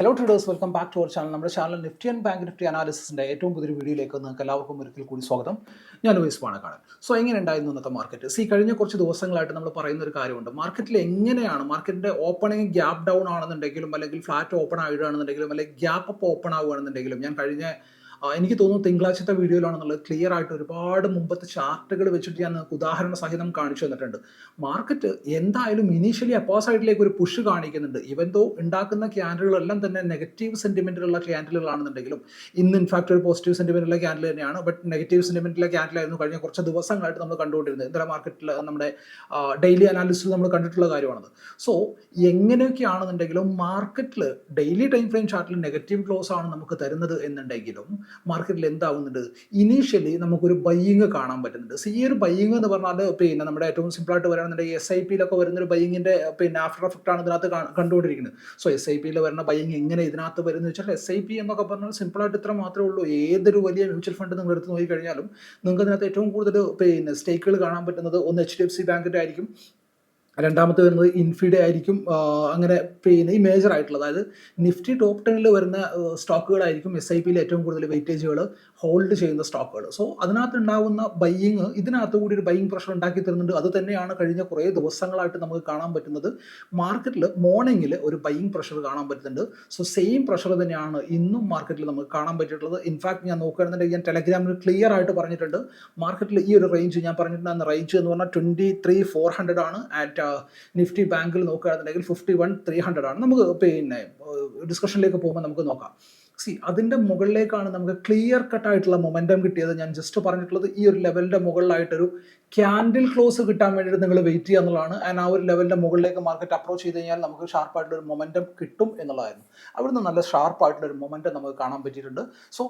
Hello traders welcome back to our channel നമ്മുടെ channel Nifty and bank Nifty അനാലിസിന്റെ ഏറ്റവും പുതിയൊരു വീഡിയോയിലേക്ക് നിങ്ങൾക്ക് എല്ലാവർക്കും ഒരിക്കൽ കൂടി സ്വാഗതം. ഞാൻ ലൂയിസ് കാണാൻ. സോ എങ്ങനെ ഉണ്ടായിരുന്നു ഇന്നത്തെ മാർക്കറ്റ് സി കഴിഞ്ഞ കുറച്ച് ദിവസങ്ങളായിട്ട് നമ്മൾ പറയുന്ന ഒരു കാര്യമുണ്ട് മാർക്കറ്റിൽ എങ്ങനെയാണ്? മാർക്കറ്റിന്റെ ഓപ്പണിംഗ് ഗ്യാപ്പ് ഡൗൺ ആണെന്നുണ്ടെങ്കിലും അല്ലെങ്കിൽ ഫ്ലാറ്റ് ഓപ്പൺ ആവുകയാണെന്നുണ്ടെങ്കിലും അല്ലെങ്കിൽ ഗ്യാപ്പ് അപ്പ് ഓപ്പൺ ആവുകയാണെന്നുണ്ടെങ്കിലും ഞാൻ കഴിഞ്ഞ എനിക്ക് തോന്നുന്നു തിങ്കളാഴ്ചത്തെ വീഡിയോയിലാണെന്നുള്ളത് ക്ലിയർ ആയിട്ട് ഒരുപാട് മുമ്പത്തെ ചാർട്ടുകൾ വെച്ചിട്ട് ഞാൻ ഉദാഹരണ സഹിതം കാണിച്ചു തന്നിട്ടുണ്ട്. മാർക്കറ്റ് എന്തായാലും ഇനീഷ്യലി അപ്പോ സൈഡിലേക്ക് ഒരു പുഷ് കാണിക്കുന്നുണ്ട്. ഇവൻ തോ ഉണ്ടാക്കുന്ന ക്യാൻഡിലുകളെല്ലാം തന്നെ നെഗറ്റീവ് സെന്റിമെന്റിലുള്ള ക്യാൻഡിലുകളാണെന്നുണ്ടെങ്കിലും ഇന്ന് ഇൻഫാക്ട് ഒരു പോസിറ്റീവ് സെന്റിമെന്റുള്ള ക്യാൻഡിൽ തന്നെയാണ്. ബട്ട് നെഗറ്റീവ് സെന്റിമെന്റിലെ ക്യാൻഡിലായിരുന്നു കഴിഞ്ഞ കുറച്ച് ദിവസങ്ങളായിട്ട് നമ്മൾ കണ്ടുകൊണ്ടിരുന്നത്. ഇന്നലെ മാർക്കറ്റിൽ നമ്മുടെ ഡെയിലി അനാലിസിൽ നമ്മൾ കണ്ടിട്ടുള്ള കാര്യമാണത്. സോ എങ്ങനെയൊക്കെയാണെന്നുണ്ടെങ്കിലും മാർക്കറ്റിൽ ഡെയിലി ടൈം ഫ്രെയിം ചാർട്ടിൽ നെഗറ്റീവ് ക്ലോസ് ആണ് നമുക്ക് തരുന്നത് എന്നുണ്ടെങ്കിലും മാർക്കറ്റിൽ എന്താവുന്നുണ്ട്? ഇനീഷ്യലി നമുക്കൊരു ബയ്യിങ് കാണാൻ പറ്റുന്നുണ്ട്. സി ഈ ഒരു ബയ്യിങ് എന്ന് പറഞ്ഞാൽ പിന്നെ നമ്മുടെ ഏറ്റവും സിമ്പിളായിട്ട് വരാണെന്നുണ്ടെങ്കിൽ എസ് ഐ പിയിലൊക്കെ വരുന്ന ഒരു ബയ്യിങ്ങിന്റെ പിന്നെ ആഫ്റ്റർ എഫക്റ്റ് ആണ് ഇതിനകത്ത് കണ്ടുകൊണ്ടിരിക്കുന്നത്. സോ എസ് ഐ പിയിൽ വരുന്ന ബയ്യിങ് എങ്ങനെ ഇതിനകത്ത് വരുന്നത് വെച്ചാൽ എസ് ഐ പി എന്നൊക്കെ പറഞ്ഞാൽ സിമ്പിളായിട്ട് ഇത്ര മാത്രമേ ഉള്ളൂ. ഏതൊരു വലിയ മ്യൂച്വൽ ഫണ്ട് നിങ്ങൾ എടുത്ത് നോക്കി കഴിഞ്ഞാലും നിങ്ങൾക്ക് അതിനകത്ത് ഏറ്റവും കൂടുതൽ പിന്നെ സ്റ്റേക്കുകൾ കാണാൻ പറ്റുന്നത് ഒന്ന് എച്ച് ഡി എഫ് സി ബാങ്കിന്റെ ആയിരിക്കും. രണ്ടാമത്തെ വരുന്നത് ഇൻഫിഡെ ആയിരിക്കും. അങ്ങനെ പിന്നെ ഈ മേജർ ആയിട്ടുള്ള അതായത് നിഫ്റ്റി ടോപ്പ് ടെനിൽ വരുന്ന സ്റ്റോക്കുകളായിരിക്കും എസ് ഐ പിയിൽ ഏറ്റവും കൂടുതൽ വെയിറ്റേജുകൾ ഹോൾഡ് ചെയ്യുന്ന സ്റ്റോക്കുകൾ സോ അതിനകത്ത് ഉണ്ടാകുന്ന ബയ്യിങ് ഇതിനകത്ത് കൂടി ഒരു ബയ്യിങ് പ്രഷർ ഉണ്ടാക്കി തരുന്നുണ്ട്. അത് തന്നെയാണ് കഴിഞ്ഞ കുറേ ദിവസങ്ങളായിട്ട് നമുക്ക് കാണാൻ പറ്റുന്നത്. മാർക്കറ്റിൽ മോർണിംഗിൽ ഒരു ബയ്യിങ് പ്രഷർ കാണാൻ പറ്റുന്നുണ്ട്. സോ സെയിം പ്രഷർ തന്നെയാണ് ഇന്നും മാർക്കറ്റിൽ നമുക്ക് കാണാൻ പറ്റിയിട്ടുള്ളത്. ഇൻഫാക്ട് ഞാൻ നോക്കുകയാണെന്നുണ്ടെങ്കിൽ ഞാൻ ടെലഗ്രാമിൽ ക്ലിയർ ആയിട്ട് പറഞ്ഞിട്ടുണ്ട്. മാർക്കറ്റിൽ ഈ ഒരു റേഞ്ച് ഞാൻ പറഞ്ഞിട്ടുണ്ടായിരുന്ന റേഞ്ച് എന്ന് പറഞ്ഞാൽ ട്വന്റി ത്രീ ഫോർ ഹൺഡ്രഡ് ആണ് ആറ്റ് നിഫ്റ്റി ബാങ്കിൽ നോക്കുകയാണെന്നുണ്ടെങ്കിൽ ഫിഫ്റ്റി വൺ ത്രീ ഹൺഡ്രഡ് ആണ്. നമുക്ക് പിന്നെ ഡിസ്കഷനിലേക്ക് പോകുമ്പോൾ നമുക്ക് നോക്കാം. സി അതിന്റെ മുകളിലേക്കാണ് നമുക്ക് ക്ലിയർ കട്ട് ആയിട്ടുള്ള മൊമെന്റം കിട്ടിയത്. ഞാൻ ജസ്റ്റ് പറഞ്ഞിട്ടുള്ളത് ഈ ഒരു ലെവലിന്റെ മുകളിലായിട്ടൊരു ക്യാൻഡിൽ ക്ലോസ് കിട്ടാൻ വേണ്ടിയിട്ട് നിങ്ങൾ വെയിറ്റ് ചെയ്യുക എന്നുള്ളതാണ്. ആൻഡ് ആ ഒരു ലെവലിന്റെ മുകളിലേക്ക് മാർക്കറ്റ് അപ്രോച്ച് ചെയ്ത് കഴിഞ്ഞാൽ നമുക്ക് ഷാർപ്പായിട്ടുള്ള ഒരു മൊമെന്റം കിട്ടും എന്നുള്ളതായിരുന്നു. അവിടുന്ന് നല്ല ഷാർപ്പായിട്ടുള്ള ഒരു മൊമെന്റം നമുക്ക് കാണാൻ പറ്റിയിട്ടുണ്ട്. സോ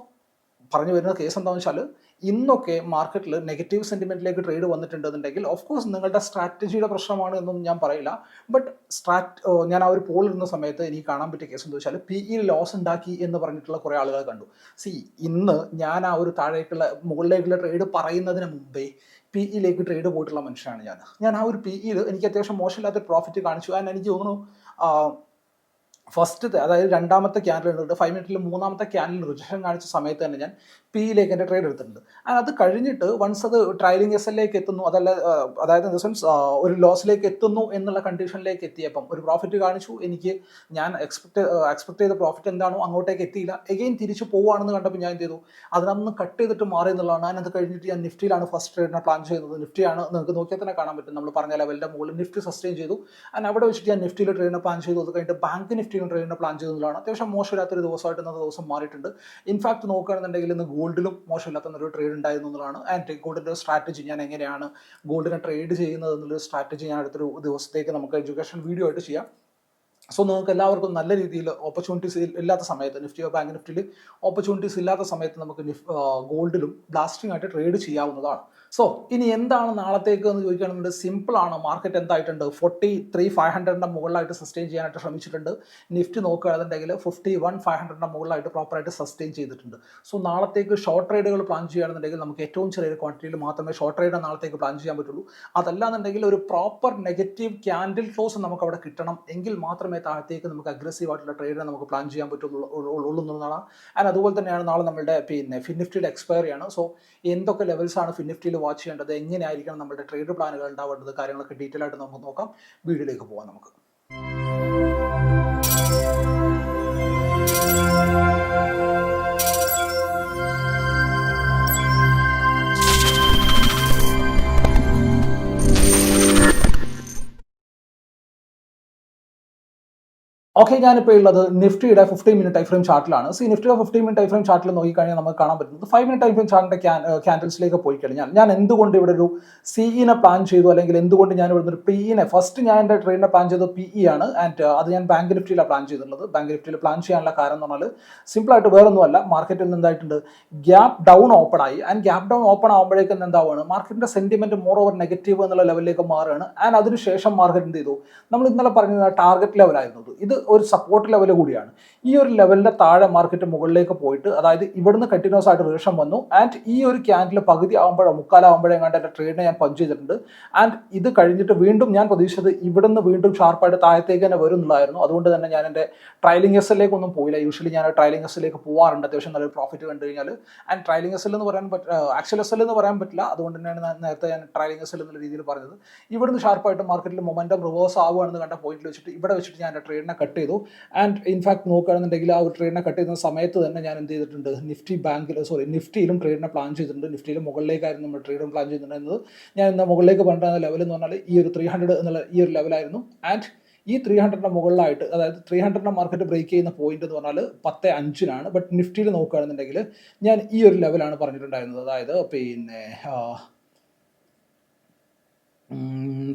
പറഞ്ഞു വരുന്ന കേസ് എന്താണെന്ന് വെച്ചാൽ ഇന്നൊക്കെ മാർക്കറ്റിൽ നെഗറ്റീവ് സെന്റിമെന്റിലേക്ക് ട്രേഡ് വന്നിട്ടുണ്ടെന്നുണ്ടെങ്കിൽ ഓഫ് കോഴ്സ് നിങ്ങളുടെ സ്ട്രാറ്റജിയുടെ പ്രശ്നമാണ് എന്നൊന്നും ഞാൻ പറയില്ല. ബട്ട് സ്ട്രാറ്റ് ഞാൻ ആ ഒരു പോൾ ഇടുന്ന സമയത്ത് എനിക്ക് കാണാൻ പറ്റിയ കേസ് എന്താ വെച്ചാൽ പി ഇ ലോസ് ഉണ്ടാക്കി എന്ന് പറഞ്ഞിട്ടുള്ള കുറേ ആളുകൾ കണ്ടു. സി ഇന്ന് ഞാൻ ആ ഒരു താഴേക്കുള്ള മുകളിലേക്കുള്ള ട്രേഡ് പറയുന്നതിന് മുമ്പേ പി ഇയിലേക്ക് ട്രേഡ് പോയിട്ടുള്ള മനുഷ്യനാണ് ഞാൻ. ഞാൻ ആ ഒരു പി ഇയിൽ എനിക്ക് അത്യാവശ്യം മോശമില്ലാത്ത പ്രോഫിറ്റ് കാണിച്ചു. ആൻഡ് എനിക്ക് തോന്നുന്നു ഫസ്റ്റത്തെ അതായത് രണ്ടാമത്തെ ക്യാൻഡിൽ ഉണ്ട് ഫൈവ് മിനിറ്റിൽ മൂന്നാമത്തെ ക്യാൻഡിൽ റിജക്ഷൻ കാണിച്ച സമയത്ത് തന്നെ ഞാൻ പി യിലേക്ക് എന്റെ ട്രേഡ് എടുത്തിട്ടുണ്ട്. അത് കഴിഞ്ഞിട്ട് വൺസ് അത് ട്രയലിംഗ് എസ് എല്ലേക്ക് എത്തുന്നു അതല്ല അതായത് ഇൻ ദ സെൻസ് ഒരു ലോസിലേക്ക് എത്തുന്നു എന്നുള്ള കണ്ടീഷനിലേക്ക് എത്തിയപ്പം ഒരു പ്രോഫിറ്റ് കാണിച്ചു. എനിക്ക് ഞാൻ എക്സ്പെക്ട് എക്സ്പെക്ട് ചെയ്ത പ്രോഫിറ്റ് എന്താണോ അങ്ങോട്ടേക്ക് എത്തിയില്ല. എഗെയിൻ തിരിച്ചു പോവുകയാണെന്ന് കണ്ടപ്പോൾ ഞാൻ എന്ത് ചെയ്തു? അതിനൊന്ന് കട്ട് ചെയ്തിട്ട് മാറി എന്നുള്ളതാണ്. ഞാൻ അത് കഴിഞ്ഞിട്ട് ഞാൻ നിഫ്റ്റിയിലാണ് ഫസ്റ്റ് ട്രേഡിനെ പ്ലാൻ ചെയ്യുന്നത് നിഫ്റ്റിയാണ് നിങ്ങൾക്ക് നോക്കിയാൽ തന്നെ കാണാൻ പറ്റും. നമ്മൾ പറഞ്ഞ ലെവലിന്റെ മുകളിൽ നിഫ്റ്റി സസ്റ്റെയിൻ ചെയ്തു. ആൻഡ് അവിടെ വെച്ചിട്ട് ഞാൻ നിഫ്റ്റിയിൽ ട്രേഡിനെ പ്ലാൻ ചെയ്തു. അത് കഴിഞ്ഞിട്ട് ബാങ്ക് നിഫ്റ്റിയിലും ട്രേഡിനെ പ്ലാൻ ചെയ്തതാണ് അത്യാവശ്യം മോശമില്ലാത്തൊരു ദിവസമായിട്ട് ഇന്നത്തെ ദിവസം മാറിയിട്ടുണ്ട്. ഇൻഫാക്ട് നോക്കുകയാണെന്നുണ്ടെങ്കിൽ ഇന്ന് ഗോൾഡിലും മോശമില്ലാത്ത ഒരു ട്രേഡ് ഉണ്ടായിരുന്നു എന്നുള്ളതാണ്. ആൻഡ് ഗോൾഡിന്റെ സ്ട്രാറ്റജി ഞാൻ എങ്ങനെയാണ് ഗോൾഡിനെ ട്രേഡ് ചെയ്യുന്നത് എന്നുള്ളൊരു സ്ട്രാറ്റജി ഞാൻ അടുത്തൊരു ദിവസത്തേക്ക് നമുക്ക് എഡ്യൂക്കേഷൻ വീഡിയോ ആയിട്ട് ചെയ്യാം. സോ നിങ്ങൾക്ക് എല്ലാവർക്കും നല്ല രീതിയിൽ ഓപ്പർച്യൂണിറ്റീസ് ഇല്ലാത്ത സമയത്ത് നിഫ്റ്റിയോ ബാങ്ക് നിഫ്റ്റിയിൽ ഓപ്പർച്യൂണിറ്റീസ് ഇല്ലാത്ത സമയത്ത് നമുക്ക് ഗോൾഡിലും ബ്ലാസ്റ്റിംഗ് ആയിട്ട് ട്രേഡ് ചെയ്യാവുന്നതാണ്. സോ ഇനി എന്താണ് നാളത്തേക്ക് എന്ന് ചോദിക്കുകയാണെന്നുണ്ട് സിമ്പിൾ ആണ്. മാർക്കറ്റ് എന്തായിട്ടുണ്ട്? ഫോർട്ടി ത്രീ ഫൈവ് ഹൺഡ്രഡിന്റെ മുകളിലായിട്ട് സസ്റ്റെയിൻ ചെയ്യാനായിട്ട് ശ്രമിച്ചിട്ടുണ്ട്. നിഫ്റ്റ് നോക്കുകയാണെന്നുണ്ടെങ്കിൽ ഫിഫ്റ്റി വൺ ഫൈവ് ഹൺഡ്രഡിന്റെ മുകളിലായിട്ട് പ്രോപ്പറായിട്ട് സസ്റ്റെയിൻ ചെയ്തിട്ടുണ്ട്. സോ നാളത്തേക്ക് ഷോർട്ട് ട്രേഡുകൾ പ്ലാൻ ചെയ്യുകയാണെന്നുണ്ടെങ്കിൽ നമുക്ക് ഏറ്റവും ചെറിയ ക്വാണ്ടിറ്റിയിൽ മാത്രമേ ഷോർട്ട് ട്രേഡ് നാളത്തേക്ക് പ്ലാൻ ചെയ്യാൻ പറ്റുള്ളൂ. അതല്ലാന്നുണ്ടെങ്കിൽ ഒരു പ്രോപ്പർ നെഗറ്റീവ് ക്യാൻഡിൽ ക്ലോസ് നമുക്ക് അവിടെ കിട്ടണം. എങ്കിൽ മാത്രമേ താഴത്തേക്ക് നമുക്ക് അഗ്രസീവ് ആയിട്ടുള്ള ട്രേഡിനെ നമുക്ക് പ്ലാൻ ചെയ്യാൻ പറ്റുള്ളൂ എന്നുള്ളതാണ് ആൻഡ് അതുപോലെ തന്നെയാണ് നാളെ നമ്മളുടെ പിന്നെ ഫിൻനിഫ്റ്റിയുടെ എക്സ്പയറി ആണ്. സോ എന്തൊക്കെ ലെവൽസാണ് ഫിൻനിഫ്റ്റിയിൽ വാച്ച് ചെയ്യേണ്ടത്? എങ്ങനെയായിരിക്കണം നമ്മുടെ ട്രേഡ് പ്ലാനുകൾ ഉണ്ടാവേണ്ടത്? കാര്യങ്ങളൊക്കെ ഡീറ്റെയിൽ ആയിട്ട് നമുക്ക് നോക്കാം. വീഡിയോയിലേക്ക് പോകാം നമുക്ക്. ഓക്കെ ഞാനിപ്പോൾ ഉള്ളത് നിഫ്റ്റിയുടെ ഫിഫ്റ്റീൻ മിനിറ്റ് ടൈം ഫ്രെയിം ചാർട്ടിലാണ് സി നിഫ്റ്റിയുടെ ഫിഫ്റ്റീൻ മിനിറ്റ് ടൈം ഫ്രെയിം ചാർട്ടിൽ നോക്കിക്കഴിഞ്ഞാൽ നമുക്ക് കാണാൻ പറ്റുന്നത് ഫൈവ് മിനിറ്റ് ടൈം ഫ്രെയിം ചാർട്ടിന്റെ ക്യാൻഡിൽസിലേക്ക് പോയി കഴിഞ്ഞാൽ ഞാൻ എന്തുകൊണ്ട് ഇവിടെ ഒരു സിഇനെ പ്ലാൻ ചെയ്തു അല്ലെങ്കിൽ എന്തുകൊണ്ട് ഞാൻ ഇവിടെ ഒരു പിഇനെ ഫസ്റ്റ് ഞാൻ എന്റെ ട്രെയിനിനെ പ്ലാൻ ചെയ്തത് പി ഇ ആണ്. ആൻഡ് അത് ഞാൻ ബാങ്ക് നിഫ്റ്റിയിലാണ് പ്ലാൻ ചെയ്തിട്ടുള്ളത്. ബാങ്ക് നിഫ്റ്റിയിൽ പ്ലാൻ ചെയ്യാനുള്ള കാരണം എന്ന് പറഞ്ഞാൽ സിമ്പിളായിട്ട് വേറൊന്നുമല്ല മാർക്കറ്റിൽ നിന്ന് എന്തായിട്ടുണ്ട്? ഗ്യാപ്പ് ഡൗൺ ഓപ്പൺ ആയി. ആൻഡ് ഗ്യാപ്പ് ഡൗൺ ഓപ്പൺ ആകുമ്പോഴേക്കും എന്താവുകയാണ് മാർക്കറ്റിന്റെ സെന്റിമെന്റ് മോർ ഓവർ നെഗറ്റീവ് എന്നുള്ള ലെവലിലേക്ക് മാറുകയാണ്. ആൻഡ് അതിനുശേഷം മാർക്കറ്റ് എന്ത് ചെയ്തു? നമ്മൾ ഇന്നലെ പറഞ്ഞ ടാർഗറ്റ് ലെവലായിരുന്നു ഇത്. ഒരു സപ്പോർട്ട് ലെവൽ കൂടിയാണ്. ഈ ഒരു ലെവലിന്റെ താഴെ മാർക്കറ്റ് മുകളിലേക്ക് പോയിട്ട് അതായത് ഇവിടുന്ന് കണ്ടിന്യൂസ് ആയിട്ട് റിലേഷൻ വന്നു. ആൻഡ് ഈ ഒരു ക്യാൻഡിൽ പകുതി ആകുമ്പോഴോ മുക്കാലാകുമ്പോഴേ കണ്ട് എന്റെ ട്രേഡിനെ ഞാൻ പഞ്ച് ചെയ്തിട്ടുണ്ട്. ആൻഡ് ഇത് കഴിഞ്ഞിട്ട് വീണ്ടും ഞാൻ പ്രതീക്ഷിച്ചത് ഇവിടുന്ന് വീണ്ടും ഷാർപ്പായിട്ട് താഴത്തേക്ക് തന്നെ വരുന്നുള്ളായിരുന്നു അതുകൊണ്ട് തന്നെ ഞാൻ എന്റെ ട്രയലിംഗ് എസിലേക്ക് ഒന്നും പോയില്ല. യൂഷ്വലി ഞാൻ ട്രയലിംഗ് എസിലേക്ക് പോകാറുണ്ട് അത്യാവശ്യം നല്ലൊരു പ്രോഫിറ്റ് കണ്ടു കഴിഞ്ഞാൽ ആൻഡ് ട്രയലിംഗ് എസ് എന്ന് പറയാൻ പറ്റ ആക്ച്വൽ എസ് എന്ന് പറയാൻ പറ്റില്ല. അതുകൊണ്ട് തന്നെയാണ് നേരത്തെ ഞാൻ ട്രയലിംഗ് എസ് എന്നുള്ള രീതിയിൽ പറഞ്ഞത്. ഇവിടുന്ന് ഷാർപ്പായിട്ട് മാർക്കറ്റിൽ മൊമെന്റം റിവേഴ്സ് ആവുകയാണെന്ന് കണ്ട പോയിന്റിൽ വെച്ചിട്ട് ഇവിടെ വെച്ചിട്ട് ഞാൻ എന്റെ ട്രേഡിനെ കട്ട് ചെയ്തു. ആൻഡ് ഇൻഫാക്ട് നോക്കുകയാണെന്നുണ്ടെങ്കിൽ ആ ഒരു ട്രേഡിനെ കട്ട് ചെയ്യുന്ന സമയത്ത് തന്നെ ഞാൻ എന്ത് ചെയ്തിട്ടുണ്ട്? നിഫ്റ്റി ബാങ്കിൽ സോറി നിഫ്റ്റിയിലും ട്രേഡിനെ പ്ലാൻ ചെയ്തിട്ടുണ്ട്. നിഫ്റ്റിയിലും മുകളിലേക്കായിരുന്നു നമ്മൾ ട്രേഡും പ്ലാൻ ചെയ്തിട്ടുണ്ടെന്നത് ഞാൻ ഇന്ന് മുകളിലേക്ക് പറഞ്ഞിട്ടുള്ള ലെവൽ എന്ന് പറഞ്ഞാൽ ഈ ഒരു ത്രീ ഹൺഡ്രഡ് എന്നുള്ള ഈ ഒരു ലെവലായിരുന്നു ആൻഡ് ഈ ത്രീ ഹൺഡ്രഡിന്റെ മുകളിലായിട്ട് അതായത് ത്രീ ഹൺഡ്രഡിന്റെ മാർക്കറ്റ് ബ്രേക്ക് ചെയ്യുന്ന പോയിന്റ് എന്ന് പറഞ്ഞാൽ പത്ത് അഞ്ചിനാണ്. ബട്ട് നിഫ്റ്റിയിൽ നോക്കുകയാണെന്നുണ്ടെങ്കിൽ ഞാൻ ഈ ഒരു ലെവലാണ് പറഞ്ഞിട്ടുണ്ടായിരുന്നത്. അതായത് പിന്നെ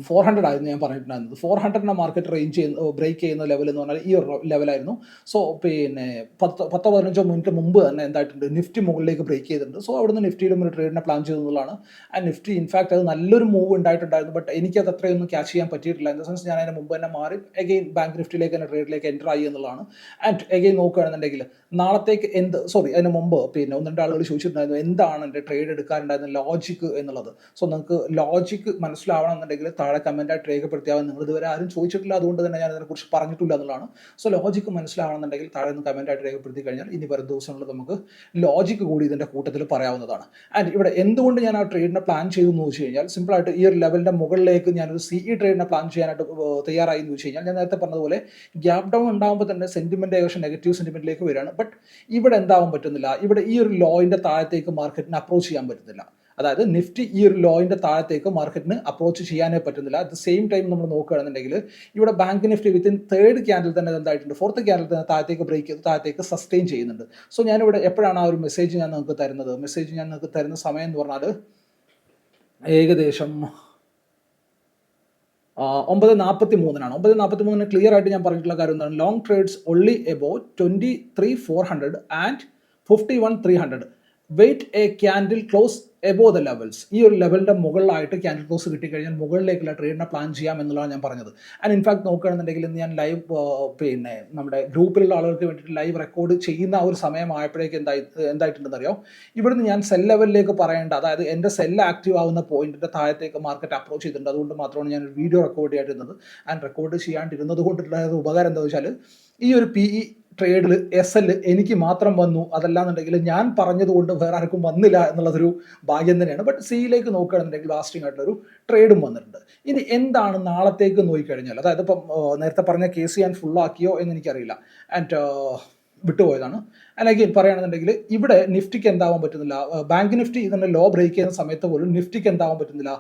ഫോർ ഹൺഡ്രഡ് ആയിരുന്നു ഞാൻ പറഞ്ഞിട്ടുണ്ടായിരുന്നത്. ഫോർ ഹൺഡ്രഡിന്റെ മാർക്കറ്റ് റേഞ്ച് ചെയ്യുന്ന ബ്രേക്ക് ചെയ്യുന്ന ലെവൽ എന്ന് പറഞ്ഞാൽ ഈ ഒരു ലെവലായിരുന്നു സോ പിന്നെ പത്ത് പത്തോ പതിനഞ്ചോ മിനിറ്റ് മുമ്പ് തന്നെ എന്തായിട്ടുണ്ട് നിഫ്റ്റി മുകളിലേക്ക് ബ്രേക്ക് ചെയ്തിട്ടുണ്ട്. സോ അവിടുന്ന് നിഫ്റ്റിയിലും ഒരു ട്രേഡിനെ പ്ലാൻ ചെയ്തതാണ് ആ നിഫ്റ്റി ഇൻഫാക്ട് അത് നല്ലൊരു മൂവ് ഉണ്ടായിട്ടുണ്ടായിരുന്നു. ബട്ട് എനിക്കത് അത്രയൊന്നും ക്യാച്ച് ചെയ്യാൻ പറ്റിയിട്ടില്ല. ഇൻ ദ സെൻസ് ഞാൻ അതിന് മുമ്പ് തന്നെ മാറി എഗെയിൻ ബാങ്ക് നിഫ്റ്റിയിലേക്ക് തന്നെ ട്രേഡിലേക്ക് എന്റർ ആയി എന്നുള്ളതാണ്. ആൻഡ് എഗെയിൻ നോക്കുകയാണെന്നുണ്ടെങ്കിൽ നാളത്തേക്ക് എന്ത് സോറി അതിന് മുമ്പ് പിന്നെ ഒന്ന് രണ്ട് ആളുകൾ ചോദിച്ചിട്ടുണ്ടായിരുന്നു എന്താണ് എന്റെ ട്രേഡ് എടുക്കാനുണ്ടായിരുന്ന ലോജിക്ക് എന്നുള്ളത്. സോ നിങ്ങൾക്ക് ലോജിക്ക് മനസ്സിലാവണമെന്നുണ്ടെങ്കിൽ താഴെ കമന്റായിട്ട് രേഖപ്പെടുത്തിയാൽ നിങ്ങൾ ഇതുവരെ ആരും ചോദിച്ചിട്ടില്ല. അതുകൊണ്ട് തന്നെ ഞാൻ അതിനെക്കുറിച്ച് പറഞ്ഞിട്ടില്ല എന്നുള്ളതാണ്. സോ ലോജിക്ക് മനസ്സിലാവണമെന്നുണ്ടെങ്കിൽ താഴെ നിന്ന് കമന്റായിട്ട് രേഖപ്പെടുത്തി കഴിഞ്ഞാൽ ഇനി വരും ദിവസങ്ങളിൽ നമുക്ക് ലോജിക്ക് കൂടി ഇതിന്റെ കൂട്ടത്തിൽ പറയാവുന്നതാണ്. ആൻഡ് ഇവിടെ എന്തുകൊണ്ട് ഞാൻ ആ ട്രേഡിനെ പ്ലാൻ ചെയ്തു എന്ന് വെച്ച് കഴിഞ്ഞാൽ സിമ്പിളായിട്ട് ഈ ഒരു ലെവലിന്റെ മുകളിലേക്ക് ഞാനൊരു സി ഇ ട്രേഡിനെ പ്ലാൻ ചെയ്യാനായിട്ട് തയ്യാറായി എന്ന് വെച്ച് കഴിഞ്ഞാൽ ഞാൻ നേരത്തെ പറഞ്ഞതുപോലെ ഗ്യാപ് ഡൗൺ ഉണ്ടാകുമ്പോൾ തന്നെ സെന്റിമെന്റ് ഏകദേശം നെഗറ്റീവ് സെന്റിമെന്റിലേക്ക് വരികയാണ്. ബട്ട് ഇവിടെ എന്താവാൻ പറ്റുന്നില്ല. ഇവിടെ ഈ ഒരു ലോയിന്റെ താഴത്തേക്ക് മാർക്കറ്റിന് അപ്രോച്ച് ചെയ്യാൻ പറ്റുന്നില്ല. അതായത് നിഫ്റ്റി ഈ ഒരു ലോയിന്റെ താഴത്തേക്ക് മാർക്കറ്റിന് അപ്രോച്ച് ചെയ്യാനേ പറ്റുന്നില്ല. അറ്റ് ദ സെയിം ടൈം നമ്മൾ നോക്കുകയാണെന്നുണ്ടെങ്കിൽ ഇവിടെ bank Nifty within third candle തന്നെ എന്തായിട്ടുണ്ട്? ഫോർത്ത് ക്യാൻഡിൽ തന്നെ താഴത്തേക്ക് ബ്രേക്ക് താഴത്തേക്ക് സസ്റ്റെയിൻ ചെയ്യുന്നുണ്ട്. സോ ഞാനിവിടെ എപ്പോഴാണ് ആ ഒരു മെസ്സേജ് ഞാൻ നിങ്ങൾക്ക് തരുന്നത്? മെസ്സേജ് ഞാൻ നിങ്ങൾക്ക് തരുന്ന സമയം എന്ന് പറഞ്ഞാൽ ഏകദേശം ഒമ്പത് നാൽപ്പത്തി മൂന്നിനാണ് ഒമ്പത് നാൽപ്പത്തി മൂന്നിന് ക്ലിയർ ആയിട്ട് ഞാൻ പറഞ്ഞിട്ടുള്ള കാര്യം എന്താണ്? Long trades only above twenty three four hundred and fifty one three hundred wait a candle close above the levels ഈ ഒരു ലെവലിന്റെ മുകളിലായിട്ട് ക്യാൻഡിൽ ക്ലോസ് കിട്ടിക്കഴിഞ്ഞാൽ മുകളിലേക്കുള്ള ട്രേഡിനെ പ്ലാൻ ചെയ്യാം എന്നുള്ളതാണ് ഞാൻ പറഞ്ഞത്. ആൻഡ് ഇൻഫാക്ട് നോക്കുകയാണെന്നുണ്ടെങ്കിൽ ഇന്ന് ഞാൻ ലൈവ് പിന്നെ നമ്മുടെ ഗ്രൂപ്പിലുള്ള ആളുകൾക്ക് വേണ്ടിയിട്ട് ലൈവ് റെക്കോർഡ് ചെയ്യുന്ന ആ ഒരു സമയമായപ്പോഴേക്ക് എന്തായി എന്തായിട്ടുണ്ടെന്ന് അറിയാം? ഇവിടുന്ന് ഞാൻ സെൽ ലെവലിലേക്ക് പറയേണ്ട അതായത് എന്റെ സെൽ ആക്റ്റീവ് ആവുന്ന പോയിന്റിന്റെ താഴത്തേക്ക് മാർക്കറ്റ് അപ്രോച്ച് ചെയ്തിട്ടുണ്ട്. അതുകൊണ്ട് മാത്രമാണ് ഞാൻ ഒരു വീഡിയോ റെക്കോർഡ് ചെയ്യാണ്ടിരുന്നത് ആൻഡ് റെക്കോർഡ് ചെയ്യാണ്ടിരുന്നത് കൊണ്ടുള്ള ഉപകാരം എന്താ വെച്ചാൽ ഈ ഒരു പി ഇ ട്രേഡിൽ എസ് എൽ എനിക്ക് മാത്രം വന്നു അതല്ലാന്നുണ്ടെങ്കിൽ ഞാൻ പറഞ്ഞതുകൊണ്ട് വേറെ ആർക്കും വന്നില്ല എന്നുള്ളതൊരു ഭാഗ്യം തന്നെയാണ്. ബട്ട് സിയിലേക്ക് നോക്കുകയാണെന്നുണ്ടെങ്കിൽ ലാസ്റ്റിംഗ് ആയിട്ടുള്ളൊരു ട്രേഡും വന്നിട്ടുണ്ട്. ഇനി എന്താണ് നാളത്തേക്ക് നോക്കിക്കഴിഞ്ഞാൽ അതായത് ഇപ്പം നേരത്തെ പറഞ്ഞ കേസ് ഞാൻ ഫുള്ളാക്കിയോ എന്ന് എനിക്കറിയില്ല. ആൻഡ് വിട്ടുപോയതാണ്. ആൻഡ് അഗെയിൻ പറയുകയാണെന്നുണ്ടെങ്കിൽ ഇവിടെ നിഫ്റ്റിക്ക് എന്താവാൻ പറ്റുന്നില്ല. ബാങ്ക് നിഫ്റ്റി ഇതിന്റെ ലോ ബ്രേക്ക് ചെയ്യുന്ന സമയത്ത് പോലും നിഫ്റ്റിക്ക് എന്താവാൻ പറ്റുന്നില്ല.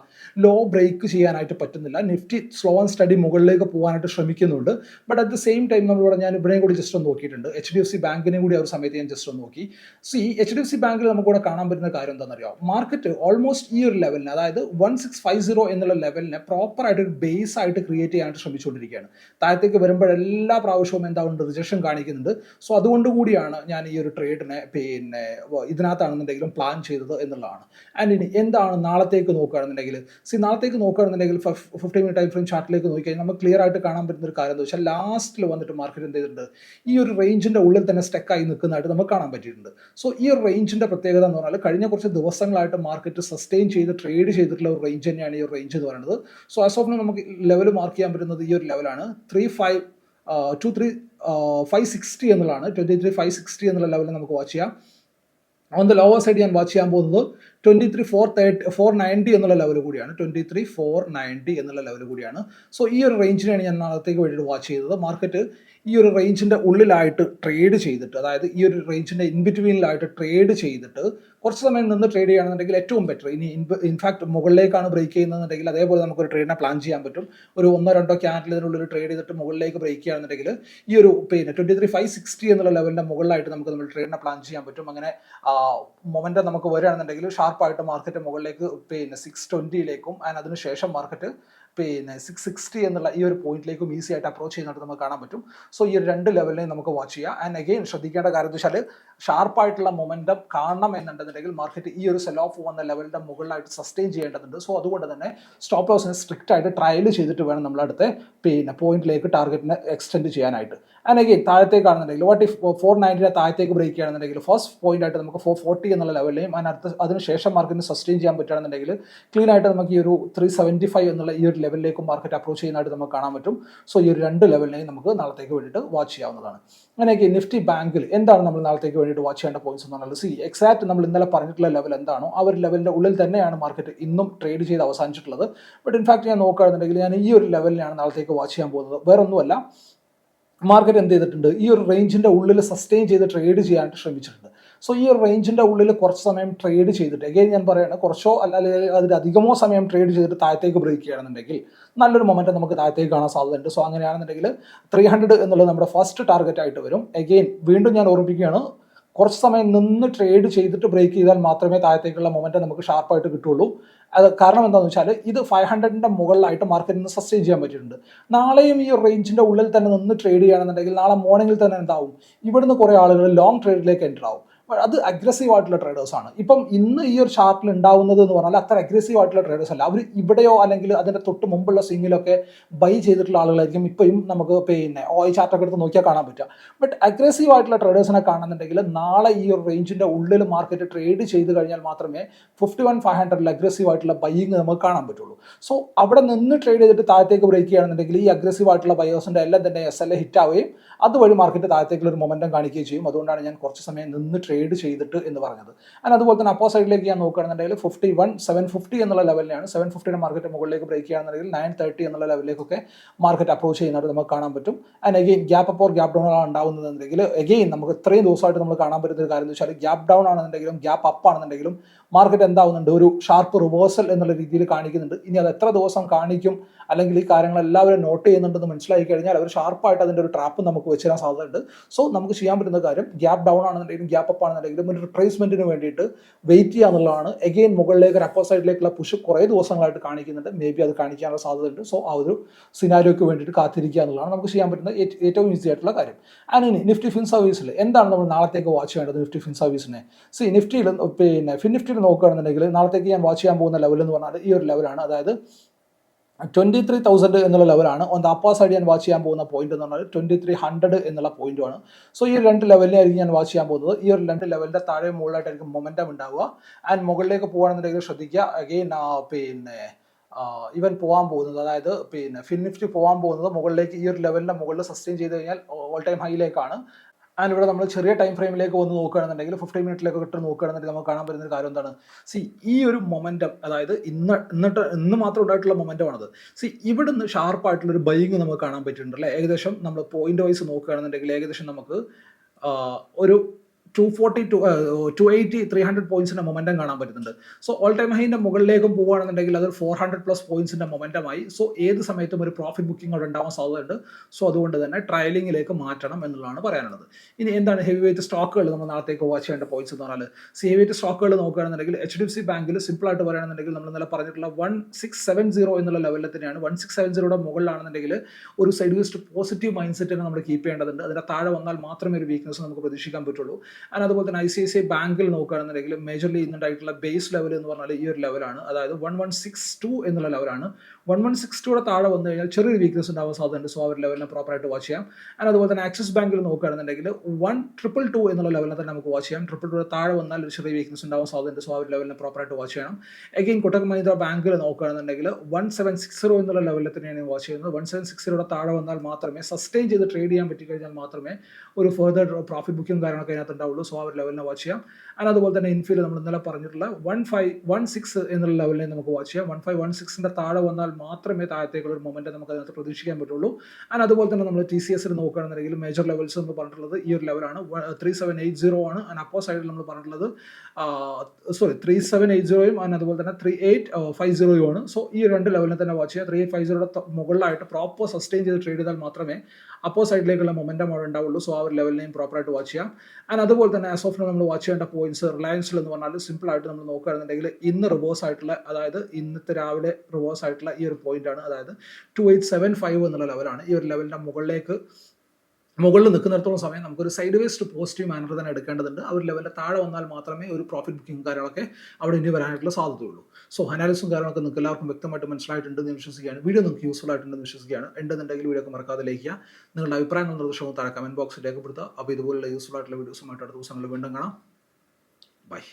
ലോ ബ്രേക്ക് ചെയ്യാനായിട്ട് പറ്റുന്നില്ല. നിഫ്റ്റി സ്ലോ ആൻഡ് സ്റ്റഡി മുകളിലേക്ക് പോകാനായിട്ട് ശ്രമിക്കുന്നുണ്ട്. But at the same time നമ്മളിവിടെ ഞാൻ ഇവിടെയും കൂടി ജസ്റ്റ് ഒന്ന് നോക്കിയിട്ടുണ്ട്. എച്ച് ഡി എഫ് സി ബാങ്കിനെയും കൂടി ആ ഒരു സമയത്ത് ഞാൻ ജസ്റ്റ് ഒന്ന് നോക്കി. സോ ഈ എച്ച് ഡി എഫ് സി ബാങ്കിൽ നമുക്കിവിടെ കാണാൻ പറ്റുന്ന കാര്യം എന്താണെന്നറിയാം? മാർക്കറ്റ് ഓൾമോസ്റ്റ് ഈ ഒരു ലെവലിന് അതായത് വൺ സിക്സ് ഫൈവ് സീറോ എന്നുള്ള ലെവലിനെ പ്രോപ്പർ ആയിട്ട് ഒരു ബേസ് ആയിട്ട് ക്രിയേറ്റ് ചെയ്യാനായിട്ട് ശ്രമിച്ചുകൊണ്ടിരിക്കുകയാണ്. താഴത്തേക്ക് വരുമ്പോൾ എല്ലാ പ്രാവശ്യവും എന്താ റിജക്ഷൻ കാണിക്കുന്നുണ്ട്. സോ അതുകൊണ്ട് കൂടിയാണ് ഞാൻ ഈ ഒരു ട്രേഡിനെ പിന്നെ ഇതിനകത്താണെന്നുണ്ടെങ്കിലും പ്ലാൻ ചെയ്തത് എന്നുള്ളതാണ്. ആൻഡ് ഇനി എന്താണ് നാളത്തേക്ക് നോക്കുകയാണെന്നുണ്ടെങ്കിൽ സി നാളത്തേക്ക് നോക്കുകയാണെന്നുണ്ടെങ്കിൽ ഫിഫ്റ്റി മിനിറ്റ് ടൈം ഫ്രെയിം ചാർട്ടിലേക്ക് നോക്കിക്കഴിഞ്ഞാൽ നമുക്ക് ക്ലിയർ ആയിട്ട് കാണാൻ പറ്റുന്ന ഒരു കാര്യം എന്ന് വെച്ചാൽ ലാസ്റ്റിൽ വന്നിട്ട് മാർക്കറ്റ് എന്ത് ചെയ്തിട്ടുണ്ട് ഈ ഒരു റേഞ്ചിന്റെ ഉള്ളിൽ തന്നെ സ്റ്റക്കായി നിൽക്കുന്നതായിട്ട് നമുക്ക് കാണാൻ പറ്റിയിട്ടുണ്ട്. സോ ഈ ഒരു റേഞ്ചിന്റെ പ്രത്യേകത എന്ന് പറഞ്ഞാൽ കഴിഞ്ഞ കുറച്ച് ദിവസങ്ങളായിട്ട് മാർക്കറ്റ് സസ്റ്റെയിൻ ചെയ്ത് ട്രേഡ് ചെയ്തിട്ടുള്ള ഒരു റേഞ്ച് തന്നെയാണ് ഈ ഒരു റേഞ്ച് എന്ന് പറയുന്നത്. സോ ആസ് ഓഫ് നമുക്ക് ലെവൽ മാർക്ക് ചെയ്യാൻ പറ്റുന്നത് ഈ ഒരു ലെവലാണ് three five two three five sixty എന്നുള്ളതാണ്. ട്വന്റി ത്രീ ഫൈവ് സിക്സ്റ്റി എന്നുള്ള ലെവലിൽ നമുക്ക് വാച്ച് ചെയ്യാം. ഓൺ ദ ലോവർ സൈഡ് ഞാൻ വാച്ച് ചെയ്യാൻ പോകുന്നത് twenty three four thirty four ninety എന്നുള്ള ലെവൽ കൂടിയാണ്. ട്വന്റി ത്രീ ഫോർ നയന്റി എന്നുള്ള ലെവൽ കൂടിയാണ്. സോ ഈ ഒരു റേഞ്ചിനെയാണ് ഞാൻ നാളത്തേക്ക് വേണ്ടിയിട്ട് വാച്ച് ചെയ്തത്. മാർക്കറ്റ് ഈ ഒരു റേഞ്ചിന്റെ ഉള്ളിലായിട്ട് ട്രേഡ് ചെയ്തിട്ട് അതായത് ഈ ഒരു റേഞ്ചിന്റെ ഇൻബിറ്റ്വീനിലായിട്ട് ട്രേഡ് ചെയ്തിട്ട് കുറച്ച് സമയം നിന്ന് ട്രേഡ് ചെയ്യുകയാണെന്നുണ്ടെങ്കിൽ ഏറ്റവും ബെറ്റർ ഇനി ഇൻഫാക്ട് മുകളിലേക്കാണ് ബ്രേക്ക് ചെയ്യുന്നതെന്നുണ്ടെങ്കിൽ അതേപോലെ നമുക്കൊരു ട്രേഡിനെ പ്ലാൻ ചെയ്യാൻ പറ്റും. ഒരു ഒന്നോ രണ്ടോ ക്യാൻഡിൽ ഇതിനുള്ളിൽ ട്രേഡ് ചെയ്തിട്ട് മുകളിലേക്ക് ബ്രേക്ക് ചെയ്യുകയാണെന്നുണ്ടെങ്കിൽ ഈ ഒരു പിന്നെ ട്വന്റി ത്രീ ഫൈവ് സിക്സ്റ്റി എന്നുള്ള ലെവലിന്റെ മുകളിലായിട്ട് നമുക്ക് നമ്മൾ ട്രേഡിനെ പ്ലാൻ ചെയ്യാൻ പറ്റും. അങ്ങനെ മൊമെന്റം നമുക്ക് വരികയാണെന്നുണ്ടെങ്കിൽ ഷാർപ്പായിട്ട് മാർക്കറ്റ് മുകളിലേക്ക് പിന്നെ സിക്സ് ട്വന്റിയിലേക്കും ആൻഡ് അതിനുശേഷം മാർക്കറ്റ് പിന്നെ സിക്സ് സിക്സ്റ്റി എന്നുള്ള ഈ ഒരു പോയിന്റിലേക്കും ഈസി ആയിട്ട് അപ്രോച്ച് ചെയ്യുന്നതായിട്ട് നമുക്ക് കാണാൻ പറ്റും. സോ ഈ ഒരു രണ്ട് ലെവലിനെയും നമുക്ക് വാച്ച് ചെയ്യാം. ആൻഡ് അഗെയിൻ ശ്രദ്ധിക്കേണ്ട കാര്യം എന്ന് വെച്ചാൽ ഷാർപ്പായിട്ടുള്ള മൊമെന്റം കാണണം എന്നുണ്ടെന്നുണ്ടെങ്കിൽ മാർക്കറ്റ് ഈ ഒരു സെൽ ഓഫ് വന്ന ലെവലിന്റെ മുകളിലായിട്ട് സസ്റ്റെയിൻ ചെയ്യേണ്ടതുണ്ട്. സോ അതുകൊണ്ട് തന്നെ സ്റ്റോപ്പ് ലോസിനെ സ്ട്രിക്റ്റ് ആയിട്ട് ട്രയൽ ചെയ്തിട്ട് വേണം നമ്മൾ അടുത്ത പിന്നെ പോയിന്റിലേക്ക് ടാർഗറ്റിനെ എക്സ്റ്റെൻഡ് ചെയ്യാനായിട്ട്. ആൻഡ് അഗെയിൻ താഴത്തേക്കാണെന്നുണ്ടെങ്കിൽ വാട്ട് ഇഫ് ഫോർ നയന്റിനെ താഴത്തേക്ക് ബ്രേക്ക് ചെയ്യുകയാണെന്നുണ്ടെങ്കിൽ ഫസ്റ്റ് പോയിന്റ് ആയിട്ട് നമുക്ക് ഫോർ ഫോർട്ടി എന്നുള്ള ലെവലിലെയും അതിനടുത്ത് അതിനുശേഷം ശേഷം മാർക്കറ്റിന് സസ്റ്റെയിൻ ചെയ്യാൻ പറ്റുകയാണെന്നുണ്ടെങ്കിൽ ക്ലീൻ ആയിട്ട് നമുക്ക് ഈ ഒരു ത്രീ സെവന്റി ഫൈവ് എന്നുള്ള ഈ ഒരു ലെവലിലേക്ക് മാർക്കറ്റ് അപ്രോച്ച് ചെയ്യുന്നതായിട്ട് നമുക്ക് കാണാൻ പറ്റും. സോ ഈ ഒരു രണ്ട് ലെവലിനെയും നമുക്ക് നാളത്തേക്ക് വേണ്ടിയിട്ട് വാച്ച് ചെയ്യാവുന്നതാണ്. അങ്ങനെയൊക്കെ നിഫ്റ്റി ബാങ്കിൽ എന്താണ് നമ്മൾ നാളത്തേക്ക് വേണ്ടിയിട്ട് വാച്ച് ചെയ്യേണ്ട പോയിന്റ്സ് എന്ന് പറഞ്ഞാൽ സി എക്സാക്ട് നമ്മൾ ഇന്നലെ പറഞ്ഞിട്ടുള്ള ലെവൽ എന്താണോ ആ ഒരു ലെവലിന്റെ ഉള്ളിൽ തന്നെയാണ് മാർക്കറ്റ് ഇന്നും ട്രേഡ് ചെയ്ത് അവസാനിച്ചിട്ടുള്ളത്. ബട്ട് ഇൻഫാക്ട് ഞാൻ നോക്കുകയാണെന്നുണ്ടെങ്കിൽ ഞാൻ ഈ ഒരു ലെവലിലാണ് നാളത്തേക്ക് വാച്ച് ചെയ്യാൻ പോകുന്നത്. വേറൊന്നുമല്ല മാർക്കറ്റ് എന്ത് ചെയ്തിട്ടുണ്ട്? ഈ ഒരു റേഞ്ചിന്റെ ഉള്ളിൽ സസ്റ്റെയിൻ ചെയ്ത് ട്രേഡ് ചെയ്യാനായിട്ട് ശ്രമിച്ചിട്ടുണ്ട്. സോ ഈ ഒരു റേഞ്ചിന്റെ ഉള്ളിൽ കുറച്ച് സമയം ട്രേഡ് ചെയ്തിട്ട് എഗെയിൻ ഞാൻ പറയുകയാണ് കുറച്ചോ അല്ലെങ്കിൽ അതിലധികമോ സമയം ട്രേഡ് ചെയ്തിട്ട് താഴത്തേക്ക് ബ്രേക്ക് ചെയ്യുകയാണെന്നുണ്ടെങ്കിൽ നല്ലൊരു മൊമെന്റ് നമുക്ക് താഴത്തേക്ക് കാണാൻ സാധ്യതയുണ്ട്. സോ അങ്ങനെയാണെന്നുണ്ടെങ്കിൽ ത്രീ ഹൺഡ്രഡ് എന്നുള്ളത് നമ്മുടെ ഫസ്റ്റ് ടാർഗറ്റ് ആയിട്ട് വരും. എഗെയിൻ വീണ്ടും ഞാൻ ഓർമ്മിപ്പിക്കുകയാണ് കുറച്ച് സമയം നിന്ന് ട്രേഡ് ചെയ്തിട്ട് ബ്രേക്ക് ചെയ്താൽ മാത്രമേ താഴത്തേക്കുള്ള മൊമെന്റ് നമുക്ക് ഷാർപ്പായിട്ട് കിട്ടുള്ളൂ അത് കാരണം എന്താണെന്ന് വെച്ചാൽ ഇത് ഫൈവ് ഹൺഡ്രഡിന്റെ മുകളിലായിട്ട് മാർക്കറ്റിൽ നിന്ന് സസ്റ്റെയിൻ ചെയ്യാൻ പറ്റിയിട്ടുണ്ട്. നാളെയും ഈ റേഞ്ചിന്റെ ഉള്ളിൽ തന്നെ നിന്ന് ട്രേഡ് ചെയ്യുകയാണെന്നുണ്ടെങ്കിൽ നാളെ മോർണിംഗിൽ തന്നെ എന്താവും? ഇവിടുന്ന് കുറേ ആളുകൾ ലോങ് ട്രേഡിലേക്ക് എന്റർ ആവും. അത് അഗ്രസീവ് ആയിട്ടുള്ള ട്രേഡേഴ്സ് ആണ്. ഇപ്പം ഇന്ന് ഈ ഒരു ചാർട്ടിൽ ഉണ്ടാവുന്നത് എന്ന് പറഞ്ഞാൽ അത്ര അഗ്രസീവ് ആയിട്ടുള്ള ട്രേഡേഴ്സ് അല്ല. അവർ ഇവിടെയോ അല്ലെങ്കിൽ അതിന്റെ തൊട്ട് മുമ്പുള്ള സ്വിങ്ങിലൊക്കെ ബൈ ചെയ്തിട്ടുള്ള ആളുകളായിരിക്കും ഇപ്പോഴും നമുക്ക് പിന്നെ ഈ ചാർട്ടൊക്കെ എടുത്ത് നോക്കിയാൽ കാണാൻ പറ്റുക. ബട്ട് അഗ്രസീവ് ആയിട്ടുള്ള ട്രേഡേഴ്സിനെ കാണുന്നുണ്ടെങ്കിൽ നാളെ ഈ ഒരു റേഞ്ചിന്റെ ഉള്ളിൽ മാർക്കറ്റ് ട്രേഡ് ചെയ്ത് കഴിഞ്ഞാൽ മാത്രമേ ഫിഫ്റ്റി വൺ ഫൈവ് ഹൺഡ്രഡിൽ അഗ്രസീവ് ആയിട്ടുള്ള ബൈയിങ് നമുക്ക് കാണാൻ പറ്റുള്ളൂ. സോ അവിടെ നിന്ന് ട്രേഡ് ചെയ്തിട്ട് താഴത്തേക്ക് ബ്രേക്ക് ചെയ്യുകയാണെന്നുണ്ടെങ്കിൽ ഈ അഗ്രസീവ് ആയിട്ടുള്ള ബയേഴ്സിന്റെ എല്ലാം തന്നെ എസ് എൽ എ ഹിറ്റ് ആവുകയും അതുവഴി മാർക്കറ്റ് താഴത്തേക്കുള്ള ഒരു മൊമെന്റം കാണിക്കുകയും ചെയ്യും. അതുകൊണ്ടാണ് ഞാൻ കുറച്ച് സമയം നിന്ന് ട്രേഡ് ചെയ്തിട്ട് എന്ന് പറഞ്ഞത്. ആൻഡ് അതുപോലെ തന്നെ അപ്പോ സൈഡിലേക്ക് ഞാൻ നോക്കുകയാണെന്നുണ്ടെങ്കിൽ ഫിഫ്റ്റി വൺ സെവൻ ഫിഫ്റ്റി എന്നുള്ള ലെവലിലാണ് സെവൻ ഫിഫ്റ്റിയുടെ മാർക്കറ്റ് മുകളിലേക്ക് ബ്രേക്ക് ചെയ്യുകയാണെന്നുണ്ടെങ്കിൽ നയൻ തേർട്ടി എന്നുള്ള ലെവലിലേക്കൊക്കെ മാർക്കറ്റ് അപ്രോച്ച് ചെയ്യുന്നതായിട്ട് നമുക്ക് കാണാൻ പറ്റും. ആൻഡ് അഗെയിൻ ഗ്യാപ്പ് അപ്പോൾ ഗ്യാപ്പ് ഡൗൺ ആണ് ഉണ്ടാവുന്നതെന്നുണ്ടെങ്കിൽ അഗെയിൻ നമുക്ക് ഇത്രയും ദിവസമായിട്ട് നമ്മൾ കാണാൻ പറ്റുന്ന ഒരു കാര്യം എന്ന് വെച്ചാൽ ഗ്യാപ്പ് ഡൗൺ ആണെന്നുണ്ടെങ്കിലും ഗ്യാപ്പ് അപ്പ് ആണെന്നുണ്ടെങ്കിലും മാർക്കറ്റ് എന്താവുന്നുണ്ട്? ഒരു ഷാർപ്പ് റിവേഴ്സൽ എന്നുള്ള രീതിയിൽ കാണിക്കുന്നുണ്ട്. ഇനി അത് എത്ര ദിവസം കാണിക്കും? അല്ലെങ്കിൽ ഈ കാര്യങ്ങൾ എല്ലാവരും നോട്ട് ചെയ്യുന്നുണ്ടെന്ന് മനസ്സിലാക്കി കഴിഞ്ഞാൽ അവർ ഷാർപ്പായിട്ട് അതിന്റെ ഒരു ട്രാപ്പ് നമുക്ക് വെച്ച് തരാൻ സാധ്യതയുണ്ട്. സോ നമുക്ക് ചെയ്യാൻ പറ്റുന്ന കാര്യം ഗ്യാപ്പ് ഡൗൺ ആണെന്നുണ്ടെങ്കിലും ഗ്യാപ്പ് അപ്പ് ആണെന്നുണ്ടെങ്കിലും ഒരു റിട്രേസ്മെന്റിന് വേണ്ടിയിട്ട് വെയിറ്റ് ചെയ്യുക എന്നുള്ളതാണ്. എഗെയിൻ മുകളിലേക്ക് ഒരു അപ്പർ സൈഡിലേക്കുള്ള പുഷ് കുറേ ദിവസങ്ങളായിട്ട് കാണിക്കുന്നുണ്ട്. മേ ബി അത് കാണിക്കാനുള്ള സാധ്യതയുണ്ട്. സോ ആ ഒരു സിനാരിയോക്ക് വേണ്ടിയിട്ട് കാത്തിരിക്കുക എന്നുള്ളതാണ് നമുക്ക് ചെയ്യാൻ പറ്റുന്ന ഏറ്റവും ഈസി ആയിട്ടുള്ള കാര്യം. ആൻഡ് ഇനി നിഫ്റ്റി ഫിൻ സർവീസിൽ എന്താണ് നമ്മൾ നാളത്തേക്ക് വാച്ച് ചെയ്യേണ്ടത് നിഫ്റ്റി ഫിൻ സർവീസിനെ സി നിഫ്റ്റിയിൽ പിന്നെ ഫിൻ നിഫ്റ്റിയിൽ നോക്കുകയാണെന്നുണ്ടെങ്കിൽ നാളത്തേക്ക് ഞാൻ വാച്ച് ചെയ്യാൻ പോകുന്ന ലെവൽ എന്ന് പറഞ്ഞാൽ ഈ ഒരു ലെവലാണ് അതായത് ട്വന്റി ത്രീ തൗസൻഡ് എന്നുള്ള ലെവലാണ് ഓൺ ദ അപ്പാ സൈഡ് ഞാൻ വാച്ച് ചെയ്യാൻ പോകുന്ന പോയിന്റ് എന്ന് പറഞ്ഞാൽ ട്വന്റി ത്രീ ഹൺഡ്രഡ് എന്നുള്ള പോയിന്റുമാണ് സോ ഈ രണ്ട് ലെവലിലായിരിക്കും ഞാൻ വാച്ച് ചെയ്യാൻ പോകുന്നത്. ഈ ഒരു രണ്ട് ലെവലിന്റെ താഴെ മുകളിലായിട്ടായിരിക്കും മൊമെന്റം ഉണ്ടാവുക. ആൻഡ് മുകളിലേക്ക് പോകുകയാണെന്നുണ്ടെങ്കിൽ ശ്രദ്ധിക്കുക. അഗെയിൻ പിന്നെ ഇവൻ പോകാൻ പോകുന്നത്. അതായത് പിന്നെ ഫിൻ നിഫ്റ്റി പോകാൻ പോകുന്നത് മുകളിലേക്ക് ഈ ഒരു ലെവലിന്റെ മുകളിൽ സസ്റ്റെയിൻ ചെയ്ത് കഴിഞ്ഞാൽ ഓൾ ടൈം ഹൈയിലേക്കാണ് ആൻഡ് ഇവിടെ നമ്മൾ ചെറിയ ടൈം ഫ്രെയിമിലേക്ക് വന്ന് നോക്കുകയാണെന്നുണ്ടെങ്കിൽ ഫിഫ്റ്റി മിനിറ്റിലേക്ക് ഇട്ട് നോക്കുകയാണെന്നുണ്ടെങ്കിൽ നമുക്ക് കാണാൻ പറ്റുന്ന കാര്യം എന്താണ്? സി ഈ ഒരു മൊമെന്റം അതായത് ഇന്ന് ഇന്നിട്ട് ഇന്ന് മാത്രം ഉണ്ടായിട്ടുള്ള മൊമെന്റമാണത് സി ഇവിടുന്ന് ഷാർപ്പായിട്ടുള്ള ഒരു ബൈങ് നമുക്ക് കാണാൻ പറ്റിയിട്ടുണ്ട് അല്ലേ? ഏകദേശം നമ്മൾ പോയിന്റ് വൈസ് നോക്കുകയാണെന്നുണ്ടെങ്കിൽ ഏകദേശം നമുക്ക് ഒരു two forty two two eighty three hundred പോയിന്റ്സിന്റെ momentum കാണാൻ പറ്റുന്നുണ്ട്. സോ ഓൾ ടൈം ഹൈന്റെ മുകളിലേക്കും പോവുകയാണെന്നുണ്ടെങ്കിൽ അത് ഫോർ ഹൺഡ്രഡ് പ്ലസ് പോയിന്റ്സിന്റെ മൊമെന്റമായി സോ ഏത് സമയത്തും ഒരു പ്രോഫിറ്റ് ബുക്കിംഗ് അവിടെ ഉണ്ടാവാൻ സാധ്യതയുണ്ട്. സോ അതുകൊണ്ട് തന്നെ ട്രയലിംഗിലേക്ക് മാറ്റണം എന്നുള്ളതാണ് പറയാനുള്ളത്. ഇനി എന്താണ് ഹെവി വെയിറ്റ് സ്റ്റോക്കുകൾ നമ്മൾ നാളത്തേക്ക് വാച്ച് ചെയ്യേണ്ട പോയിന്റ്സ് എന്ന് പറഞ്ഞാൽ സി ഹെവി വെയിറ്റ് സ്റ്റോക്കുകൾ നോക്കുകയാണെന്നുണ്ടെങ്കിൽ എച്ച് ഡി എഫ് സി ബാങ്കിൽ സിമ്പിൾ ആയിട്ട് പറയുകയാണെന്നുണ്ടെങ്കിൽ നമ്മൾ ഇന്നലെ പറഞ്ഞിട്ടുള്ള വൺ സിക്സ് സെവൻ സീറോ എന്നുള്ള ലെവലിൽ തന്നെയാണ്. വൺ സിക്സ് സെവൻ സീറോയുടെ മുകളിലാണെന്നുണ്ടെങ്കിൽ ഒരു side waste positive mind set നമ്മൾ കീപ്പ് ചെയ്യേണ്ടതുണ്ട്. അതിന്റെ താഴെ വന്നാൽ മാത്രമേ ഒരു വീക്ക്നെസ് നമുക്ക് പ്രതീക്ഷിക്കാൻ പറ്റുള്ളൂ. ആൻഡ് അതുപോലെ തന്നെ I C I C I ബാങ്കിൽ നോക്കുകയാണെന്നുണ്ടെങ്കിൽ മേജർലി ഇന്നുണ്ടായിട്ടുള്ള ബേസ് ലെവൽ എന്ന് പറഞ്ഞാൽ ഈ ഒരു ലെവലാണ് അതായത് വൺ വൺ സിക്സ് ടു എന്നുള്ള ലെവലാണ് വൺ വൺ സിക്സ് ടുയുടെ താഴെ വന്നു കഴിഞ്ഞാൽ ചെറിയൊരു വീക്ക്നെസ് ഉണ്ടാവാൻ സാധ്യതയുണ്ട്. സോ ആ ഒരു ലെവലിനെ പ്രോപ്പറായിട്ട് വാച്ച് ചെയ്യാം. ആൻഡ് അതുപോലെ തന്നെ ആക്സിസ് ബാങ്കിൽ നോക്കുകയാണെന്നുണ്ടെങ്കിൽ വൺ ട്രിപ്പിൾ ടു എന്നുള്ള ലെവലിനെ തന്നെ നമുക്ക് വാച്ച് ചെയ്യാം. ട്രിപ്പിൾ ടൂടെ താഴെ വന്നാൽ ഒരു ചെറിയ വീക്ക്നെസ് ഉണ്ടാവാൻ സാധ്യതയുണ്ട്. സോ ആ ഒരു ലെവലിനെ പ്രോപ്പറായിട്ട് വാച്ച് ചെയ്യണം. എഗെയിൻ കൊട്ടക് മഹീന്ദ്ര ബാങ്കിൽ നോക്കുകയാണെന്നുണ്ടെങ്കിൽ വൺ സെവൻ സിക്സ് സീറോ എന്നുള്ള ലെവലിൽ തന്നെയാണ് വാച്ച് ചെയ്യുന്നത്. വൺ സെവൻ സിക്സ് സീറോയുടെ താഴെ വന്നാൽ മാത്രമേ സസ്റ്റെയിൻ ചെയ്ത് ട്രേഡ് ചെയ്യാൻ പറ്റി കഴിഞ്ഞാൽ മാത്രമേ ഒരു ഫെർദർ പ്രോഫിറ്റ് ബുക്കിംഗ് കാര്യങ്ങളൊക്കെ അതിനകത്ത് ഉണ്ടാവുള്ളൂ. സോ അവർ ലെവലിനെ വാച്ച് ചെയ്യാം. ആൻഡ് അതുപോലെ തന്നെ ഇൻഫിൽ നമ്മൾ ഇന്നലെ പറഞ്ഞിട്ടുള്ള വൺ ഫൈവ് വൺ സിക്സ് എന്നുള്ള ലെവലിനെ നമുക്ക് വാച്ച് ചെയ്യാം. വൺ ഫൈവ് വൺ സിക്സിന്റെ താഴെ വന്നാൽ മാത്രമേ താഴത്തേക്കുള്ള ഒരു മൊമെന്റ് നമുക്ക് അതിനകത്ത് പ്രതീക്ഷിക്കാൻ പറ്റുള്ളൂ. ആൻഡ് അതുപോലെ തന്നെ നമ്മൾ ടി സി എസിൽ നോക്കുകയാണെന്നുണ്ടെങ്കിൽ മേജർ ലെവൽസ് എന്ന് പറഞ്ഞിട്ടുള്ളത് ഈ ഒരു ലെവലാണ് ത്രീ സെവൻ എയ്റ്റ് സീറോ ആണ്. ആൻഡ് അപ്പോ സൈഡിൽ നമ്മൾ പറഞ്ഞിട്ടുള്ളത് സോറി ത്രീ സെവൻ എയ്റ്റ് സീറോയും ആൻഡ് അതുപോലെ തന്നെ ത്രീ എയ്റ്റ് ഫൈവ് സീറോയും ആണ്. സോ ഈ രണ്ട് ലെവലിനെ തന്നെ വാച്ച് ചെയ്യുക. ത്രീ എയ്റ്റ് ഫൈവ് സീറോയുടെ മുകളിലായിട്ട് പ്രോപ്പർ സസ്റ്റെയിൻ ചെയ്ത് ട്രേഡ് ചെയ്താൽ മാത്രമേ അപ്പോ സൈഡിലേക്കുള്ള മൊമെന്റം അവിടെ ഉണ്ടാവുള്ളൂ. സോ ആ ഒരു ലെവലിനെയും പ്രോപ്പറായിട്ട് വാച്ച് ചെയ്യാം. ആൻഡ് അതുപോലെ തന്നെ ആസ് ഓഫ് നമ്മൾ വാച്ച് ചെയ്യേണ്ട പോയിന്റ്സ് റിലയൻസിൽ എന്ന് പറഞ്ഞാൽ സിമ്പിൾ ആയിട്ട് നമ്മൾ നോക്കുകയാണെന്നുണ്ടെങ്കിൽ ഇന്ന് റിവേഴ്സ് ആയിട്ടുള്ള അതായത് ഇന്നത്തെ രാവിലെ റിവേഴ്സ് ആയിട്ടുള്ള ഈ ഒരു പോയിന്റ് ആണ്. അതായത് ടു എയ്റ്റ് സെവൻ ഫൈവ് എന്നുള്ള ലെവലാണ് ഈ ഒരു ലെവലിന്റെ മുകളിലേക്ക് മുകളിൽ നിൽക്കുന്നിടത്തോളം സമയം നമുക്കൊരു സൈഡ് വേസ്റ്റ് പോസിറ്റീവ് മാനർ തന്നെ എടുക്കേണ്ടതുണ്ട്. ആ ഒരു ലെവലിൽ താഴെ വന്നാൽ മാത്രമേ ഒരു പ്രോഫിറ്റ് ബുക്കിംഗ് കാര്യങ്ങളൊക്കെ അവിടെ ഇനി വരാനായിട്ടുള്ള സാധ്യതയുള്ളൂ. സോ അനാലിസും കാര്യങ്ങളൊക്കെ നിങ്ങൾക്ക് എല്ലാവർക്കും വ്യക്തമായിട്ട് മനസ്സിലായിട്ടുണ്ടെന്ന് വിശ്വസിക്കുകയാണ്. വീഡിയോ നിങ്ങൾക്ക് യൂസ്ഫുൾ ആയിട്ടുണ്ടെന്ന് വിശ്വസിക്കുകയാണ്. ഉണ്ടെന്നുണ്ടെങ്കിൽ വീഡിയോ ഒക്കെ മറക്കാതെ ചെയ്യുക. നിങ്ങളുടെ അഭിപ്രായങ്ങൾ നിർദ്ദേശവും താഴെ കമന്റ് ബോക്സിൽ രേഖപ്പെടുത്തുക. അപ്പോൾ ഇതുപോലുള്ള യൂസ്ഫുൾ ആയിട്ടുള്ള വീഡിയോസുമായിട്ട് അടുത്ത ദിവസങ്ങളിൽ വീണ്ടും കാണാം. ബൈ